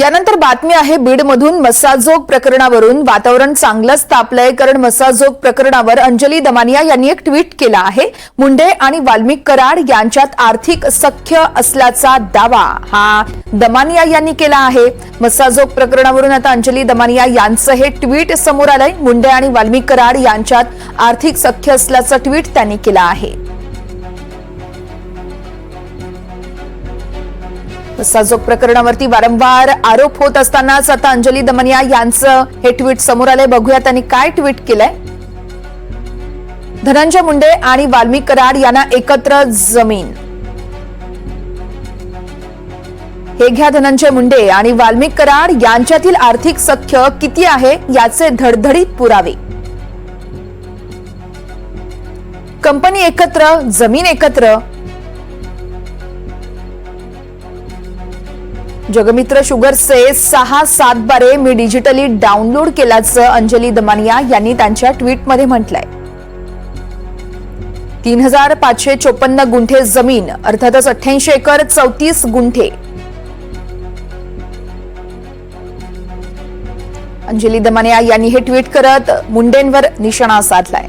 यानंतर बातमी आहे बीडमधून मसाजोग प्रकरणावरून वातावरण चांगलंच तापलंय कारण मसाजोग प्रकरणावर अंजली दमानिया यांनी एक ट्विट केला आहे. मुंडे आणि वाल्मिक कराड यांच्यात आर्थिक सख्य असल्याचा दावा हा दमानिया यांनी केला आहे. मसाजोग प्रकरणावरून आता अंजली दमानिया यांचं हे ट्विट समोर आलंय. मुंडे आणि वाल्मिक कराड यांच्यात आर्थिक सख्य असल्याचं ट्विट त्यांनी केलं आहे. साजोग प्रकरणावरती वारंवार आरोप होत असतानाच आता अंजली दमनिया यांचं हे ट्विट समोर आलंय. बघूया त्यांनी काय ट्विट केलंय. धनंजय मुंडे आणि वाल्मिक कराड यांना एकत्र जमीन. हे घ्या धनंजय मुंडे आणि वाल्मिक कराड यांच्यातील आर्थिक सख्य किती आहे याचे धडधडीत पुरावे. कंपनी एकत्र जमीन एकत्र जगमित्र शुगरचे सहा सात बारे मी डिजिटली डाउनलोड केल्याचं अंजली दमानिया यांनी त्यांच्या ट्विटमध्ये म्हटलंय. तीन हजार पाचशे चोपन्न गुंठे जमीन अर्थातच अठ्ठ्याऐंशी एकर चौतीस गुंठे. अंजली दमानिया यांनी हे ट्विट करत मुंडेंवर निशाणा साधलाय.